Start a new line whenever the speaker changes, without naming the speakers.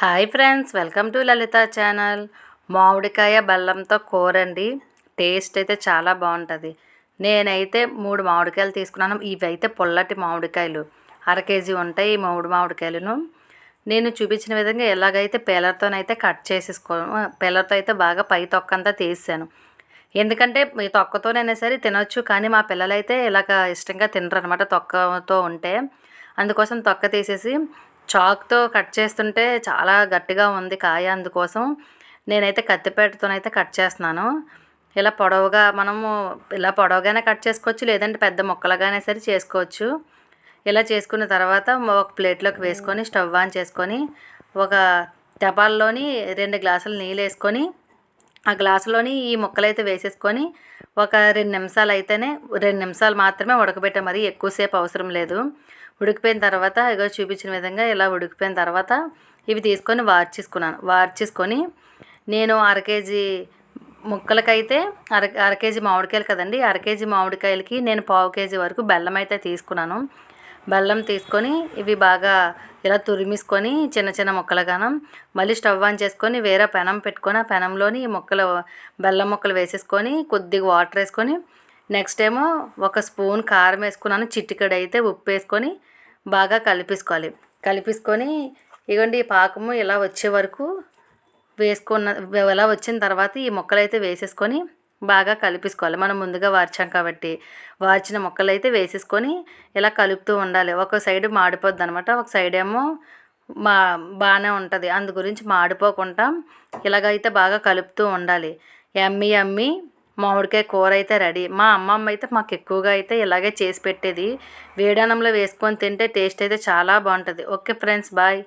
Hi friends welcome to Lalitha channel. మామిడికాయ బెల్లంతో కూర అండి టేస్ట్ అయితే చాలా బాగుంటుంది. నేనైతే మూడు మామిడికాయలు తీసుకున్నాను. ఇవి అయితే పొల్లటి మామిడికాయలు. అర కేజీ ఉంటాయి ఈ మూడు మామిడికాయలను. నేను చూపించిన విధంగా ఎలాగైతే పిల్లర్తోనైతే కట్ చేసేసుకో పిల్లర్తో అయితే బాగా పై తొక్కంతా తీసాను. ఎందుకంటే ఈ తొక్కతోనైనా సరే తినొచ్చు కానీ మా పిల్లలైతే ఇలాగ ఇష్టంగా తినరు అనమాట తొక్కతో ఉంటే. అందుకోసం తొక్క తీసేసి చాక్తో కట్ చేస్తుంటే చాలా గట్టిగా ఉంది కాయ అందుకోసం. నేనైతే కత్తిపేటతోనైతే కట్ చేస్తున్నాను. ఇలా పొడవుగా మనము ఇలా పొడవుగానే కట్ చేసుకోవచ్చు లేదంటే పెద్ద ముక్కలుగానే సరే చేసుకోవచ్చు. ఇలా చేసుకున్న తర్వాత ఒక ప్లేట్లోకి వేసుకొని స్టవ్ ఆన్ చేసుకొని ఒక టపాల్లోని రెండు గ్లాసులు నీళ్ళు వేసుకొని ఆ గ్లాసులోని ఈ ముక్కలైతే వేసేసుకొని ఒక రెండు నిమిషాలు అయితేనే రెండు నిమిషాలు మాత్రమే ఉడకబెట్టే మరి ఎక్కువసేపు అవసరం లేదు. ఉడికిపోయిన తర్వాత ఇగో చూపించిన విధంగా ఇలా ఉడికిపోయిన తర్వాత ఇవి తీసుకొని వార్చేసుకున్నాను వార్చేసుకొని నేను అర కేజీ ముక్కలకైతే అర అర కేజీ మామిడికాయలు కదండి అర కేజీ మామిడికాయలకి నేను పావు కేజీ వరకు బెల్లం అయితే తీసుకున్నాను. బెల్లం తీసుకొని ఇవి బాగా ఇలా తురిమిసుకొని చిన్న చిన్న ముక్కలుగాను మళ్ళీ స్టవ్ ఆన్ చేసుకొని వేరే పెనం పెట్టుకొని ఆ పెనంలోని ఈ ముక్కలు బెల్లం ముక్కలు వేసేసుకొని కొద్దిగా వాటర్ వేసుకొని నెక్స్ట్ ఏమో ఒక స్పూన్ కారం వేసుకున్నాను చిట్టికడ అయితే ఉప్పు వేసుకొని బాగా కలిపేసుకోవాలి. కలిపేసుకొని ఇగోండి ఈ పాకము ఇలా వచ్చే వరకు వేసుకున్న ఇలా వచ్చిన తర్వాత ఈ ముక్కలు అయితే వేసేసుకొని బాగా కలిపేసుకోవాలి. మనం ముందుగా వార్చాం కాబట్టి వార్చిన ముక్కలు అయితే వేసేసుకొని ఇలా కలుపుతూ ఉండాలి. ఒక సైడ్ మాడిపోద్ది అనమాట ఒక సైడ్ ఏమో మా బాగానే ఉంటుంది. అందు గురించి మాడిపోకుండా ఇలాగైతే బాగా కలుపుతూ ఉండాలి. ఎమ్మి ఎమ్మి మామిడికాయ కూర అయితే రెడీ. మా అమ్మమ్మ అయితే మాకు ఎక్కువగా అయితే ఇలాగే చేసి పెట్టేది. వేడానంలో వేసుకొని తింటే టేస్ట్ అయితే చాలా బాగుంటుంది. Okay friends bye.